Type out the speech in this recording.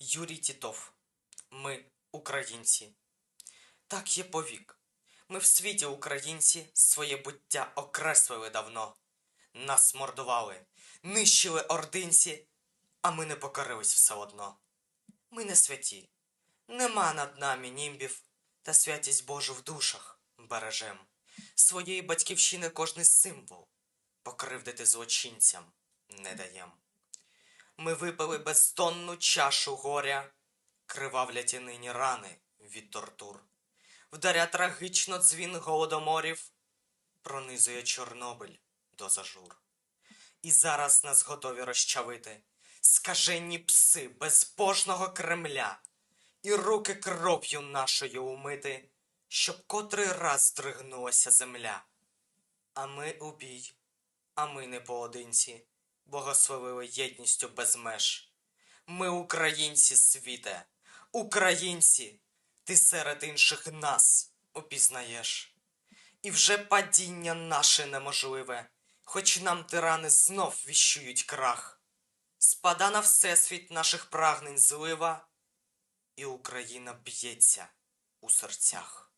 Юрій Тітов. Ми українці. Так є повік. Ми в світі українці своє буття окреслили давно. Нас мордували, нищили ординці, а ми не покорились все одно. Ми не святі. Нема над нами німбів, та святість Божу в душах бережем. Своєї батьківщини кожний символ покривдити злочинцям не даєм. Ми випили бездонну чашу горя, кривавляті нині рани від тортур. Вдаря трагічно дзвін голодоморів, пронизує Чорнобиль до зажур. І зараз нас готові розчавити скажені пси безбожного Кремля, і руки кров'ю нашою умити, щоб котрий раз здригнулася земля. А ми у бій, а ми не поодинці, благословили єдністю без меж. Ми українці, світе, українці, ти серед інших нас упізнаєш. І вже падіння наше неможливе, хоч нам тирани знов віщують крах. Спада на всесвіт наших прагнень злива, і Україна б'ється у серцях.